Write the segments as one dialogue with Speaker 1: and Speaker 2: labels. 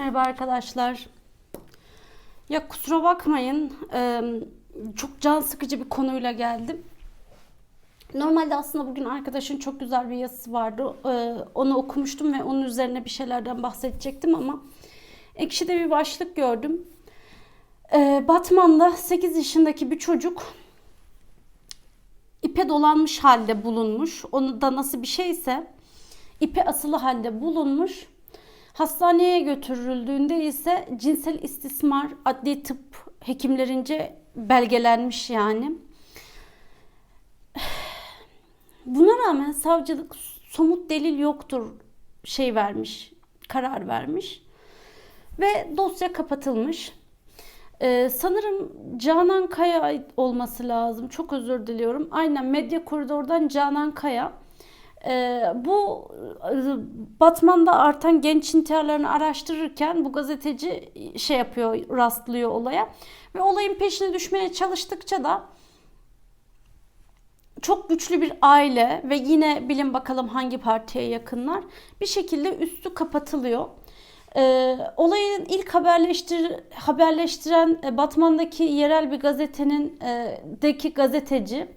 Speaker 1: Merhaba arkadaşlar. Ya kusura bakmayın. eee, Çok can sıkıcı bir konuyla geldim. Normalde aslında bugün arkadaşın çok güzel bir yazısı vardı. Eee, Onu okumuştum ve onun üzerine bir şeylerden bahsedecektim ama Ekşi'de bir başlık gördüm. Eee, Batman'da 8 yaşındaki bir çocuk ipe dolanmış halde bulunmuş. Onu da nasıl bir şeyse ipe asılı halde bulunmuş. Hastaneye götürüldüğünde ise cinsel istismar adli tıp hekimlerince belgelenmiş yani. Buna rağmen savcılık somut delil yoktur şey vermiş, karar vermiş ve dosya kapatılmış. Ee, sanırım Canan Kaya olması lazım. Çok özür diliyorum. Aynen Medya Koridor'dan Canan Kaya. Ee, bu e, Batman'da artan genç intiharlarını araştırırken bu gazeteci şey yapıyor, rastlıyor olaya. Ve olayın peşine düşmeye çalıştıkça da çok güçlü bir aile ve yine bilin bakalım hangi partiye yakınlar bir şekilde üstü kapatılıyor. Ee, olayın ilk haberleştir haberleştiren e, Batman'daki yerel bir gazetenin e, deki gazeteci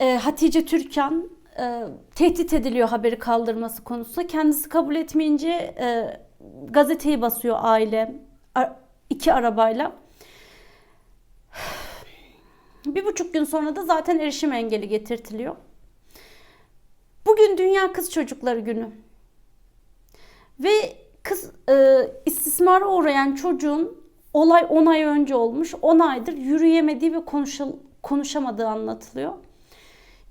Speaker 1: e, Hatice Türkan e, tehdit ediliyor haberi kaldırması konusunda. Kendisi kabul etmeyince e, gazeteyi basıyor aile iki arabayla. Bir buçuk gün sonra da zaten erişim engeli getirtiliyor. Bugün Dünya Kız Çocukları Günü. Ve kız e, istismara uğrayan çocuğun olay 10 ay önce olmuş. 10 aydır yürüyemediği ve konuşamadığı anlatılıyor.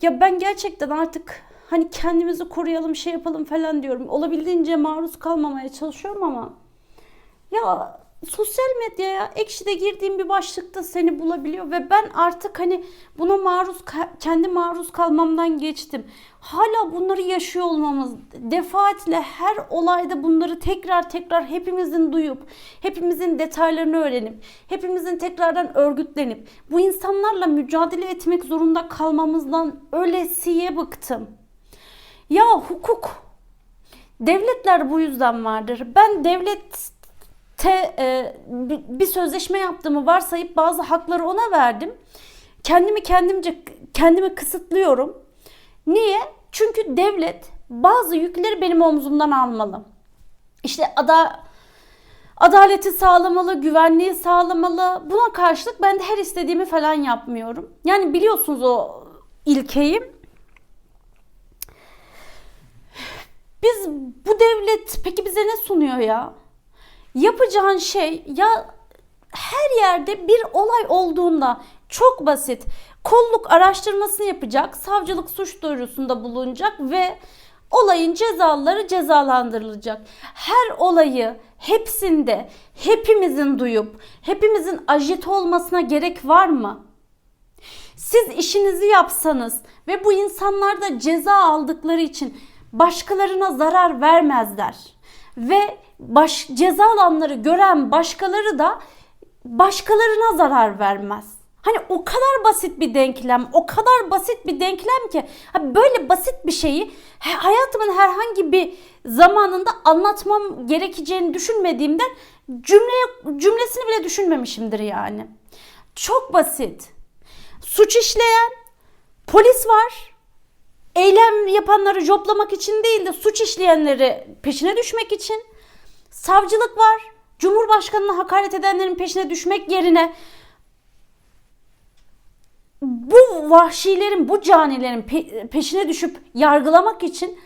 Speaker 1: Ya ben gerçekten artık hani kendimizi koruyalım şey yapalım falan diyorum. Olabildiğince maruz kalmamaya çalışıyorum ama ya sosyal medyaya ekşide girdiğim bir başlıkta seni bulabiliyor ve ben artık hani buna maruz kendi maruz kalmamdan geçtim. Hala bunları yaşıyor olmamız defaatle her olayda bunları tekrar tekrar hepimizin duyup hepimizin detaylarını öğrenip hepimizin tekrardan örgütlenip bu insanlarla mücadele etmek zorunda kalmamızdan ölesiye bıktım. Ya hukuk devletler bu yüzden vardır. Ben devlet te, e, bir- sözleşme yaptığımı varsayıp bazı hakları ona verdim. Kendimi kendimce kendimi kısıtlıyorum. Niye? Çünkü devlet bazı yükleri benim omzumdan almalı. İşte ada adaleti sağlamalı, güvenliği sağlamalı. Buna karşılık ben de her istediğimi falan yapmıyorum. Yani biliyorsunuz o ilkeyi. Biz bu devlet peki bize ne sunuyor ya? Yapacağın şey ya her yerde bir olay olduğunda çok basit. Kolluk araştırmasını yapacak, savcılık suç duyurusunda bulunacak ve olayın cezaları cezalandırılacak. Her olayı hepsinde hepimizin duyup hepimizin ajit olmasına gerek var mı? Siz işinizi yapsanız ve bu insanlar da ceza aldıkları için başkalarına zarar vermezler. Ve baş, ceza alanları gören başkaları da başkalarına zarar vermez. Hani o kadar basit bir denklem, o kadar basit bir denklem ki böyle basit bir şeyi hayatımın herhangi bir zamanında anlatmam gerekeceğini düşünmediğimden cümleye cümlesini bile düşünmemişimdir yani. Çok basit. Suç işleyen polis var. Eylem yapanları joplamak için değil de suç işleyenleri peşine düşmek için. Savcılık var. Cumhurbaşkanına hakaret edenlerin peşine düşmek yerine bu vahşilerin, bu canilerin pe- peşine düşüp yargılamak için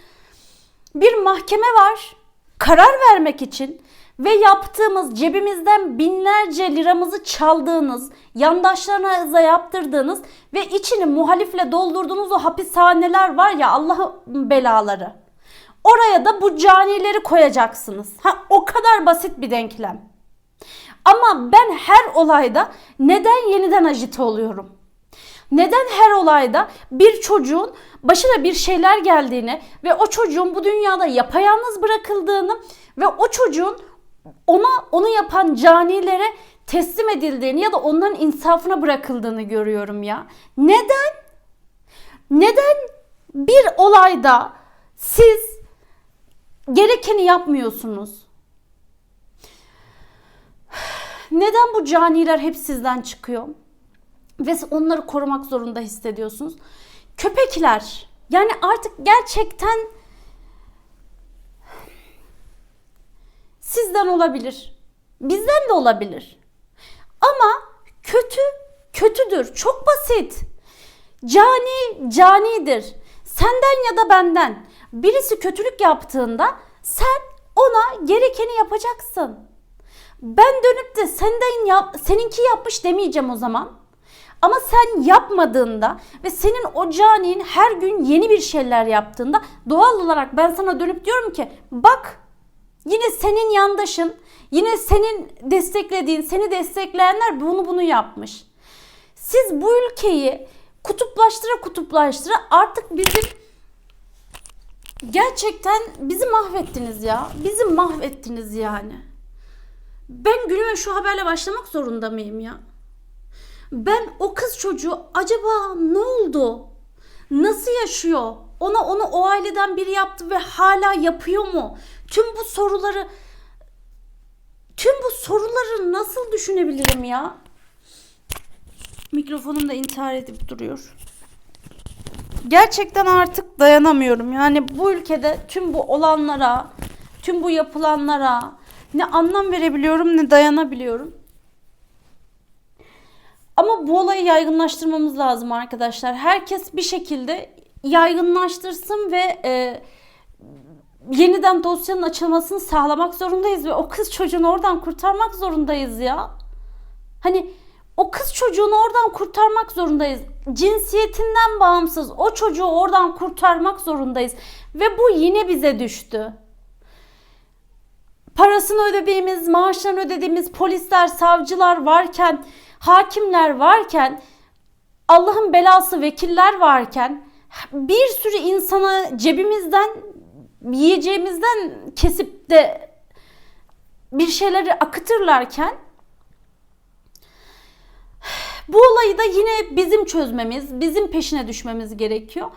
Speaker 1: bir mahkeme var. Karar vermek için ve yaptığımız cebimizden binlerce liramızı çaldığınız, yandaşlarınıza yaptırdığınız ve içini muhalifle doldurduğunuz o hapishaneler var ya Allah'ın belaları. Oraya da bu canileri koyacaksınız. Ha o kadar basit bir denklem. Ama ben her olayda neden yeniden ajite oluyorum? Neden her olayda bir çocuğun başına bir şeyler geldiğini ve o çocuğun bu dünyada yapayalnız bırakıldığını ve o çocuğun ona onu yapan canilere teslim edildiğini ya da onların insafına bırakıldığını görüyorum ya. Neden? Neden bir olayda siz gerekeni yapmıyorsunuz? Neden bu caniler hep sizden çıkıyor? Ve onları korumak zorunda hissediyorsunuz. Köpekler yani artık gerçekten sizden olabilir. Bizden de olabilir. Ama kötü kötüdür. Çok basit. Cani canidir. Senden ya da benden birisi kötülük yaptığında sen ona gerekeni yapacaksın. Ben dönüp de senden yap, seninki yapmış demeyeceğim o zaman. Ama sen yapmadığında ve senin o canin her gün yeni bir şeyler yaptığında doğal olarak ben sana dönüp diyorum ki bak yine senin yandaşın, yine senin desteklediğin, seni destekleyenler bunu bunu yapmış. Siz bu ülkeyi kutuplaştıra kutuplaştıra artık bizim gerçekten bizi mahvettiniz ya. Bizi mahvettiniz yani. Ben günüme şu haberle başlamak zorunda mıyım ya? Ben o kız çocuğu acaba ne oldu? Nasıl yaşıyor? Ona onu o aileden biri yaptı ve hala yapıyor mu? Tüm bu soruları tüm bu soruları nasıl düşünebilirim ya? Mikrofonum da intihar edip duruyor. Gerçekten artık dayanamıyorum. Yani bu ülkede tüm bu olanlara, tüm bu yapılanlara ne anlam verebiliyorum ne dayanabiliyorum. Ama bu olayı yaygınlaştırmamız lazım arkadaşlar. Herkes bir şekilde yaygınlaştırsın ve e, yeniden dosyanın açılmasını sağlamak zorundayız ve o kız çocuğunu oradan kurtarmak zorundayız ya. Hani o kız çocuğunu oradan kurtarmak zorundayız. Cinsiyetinden bağımsız o çocuğu oradan kurtarmak zorundayız. Ve bu yine bize düştü. Parasını ödediğimiz, maaşlarını ödediğimiz polisler, savcılar varken, hakimler varken, Allah'ın belası vekiller varken bir sürü insana cebimizden yiyeceğimizden kesip de bir şeyleri akıtırlarken bu olayı da yine bizim çözmemiz, bizim peşine düşmemiz gerekiyor.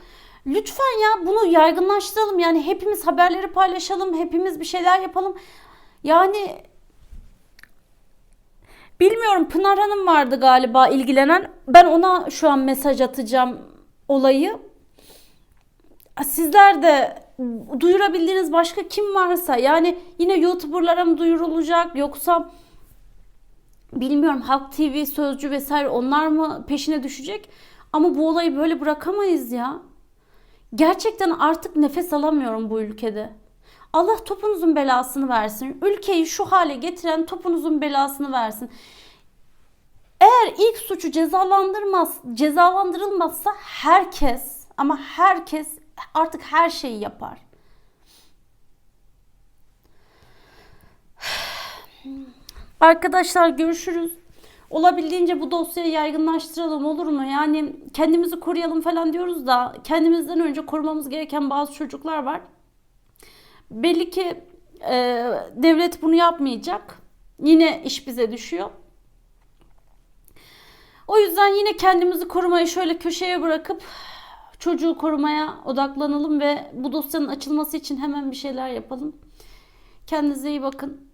Speaker 1: Lütfen ya bunu yaygınlaştıralım. Yani hepimiz haberleri paylaşalım, hepimiz bir şeyler yapalım. Yani bilmiyorum Pınar Hanım vardı galiba ilgilenen. Ben ona şu an mesaj atacağım olayı. Sizler de duyurabildiğiniz başka kim varsa yani yine YouTuber'lara mı duyurulacak yoksa bilmiyorum Halk TV, Sözcü vesaire onlar mı peşine düşecek? Ama bu olayı böyle bırakamayız ya. Gerçekten artık nefes alamıyorum bu ülkede. Allah topunuzun belasını versin. Ülkeyi şu hale getiren topunuzun belasını versin. Eğer ilk suçu cezalandırmaz, cezalandırılmazsa herkes ama herkes artık her şeyi yapar. Arkadaşlar görüşürüz. Olabildiğince bu dosyayı yaygınlaştıralım olur mu? Yani kendimizi koruyalım falan diyoruz da kendimizden önce korumamız gereken bazı çocuklar var. Belli ki e, devlet bunu yapmayacak. Yine iş bize düşüyor. O yüzden yine kendimizi korumayı şöyle köşeye bırakıp çocuğu korumaya odaklanalım ve bu dosyanın açılması için hemen bir şeyler yapalım. Kendinize iyi bakın.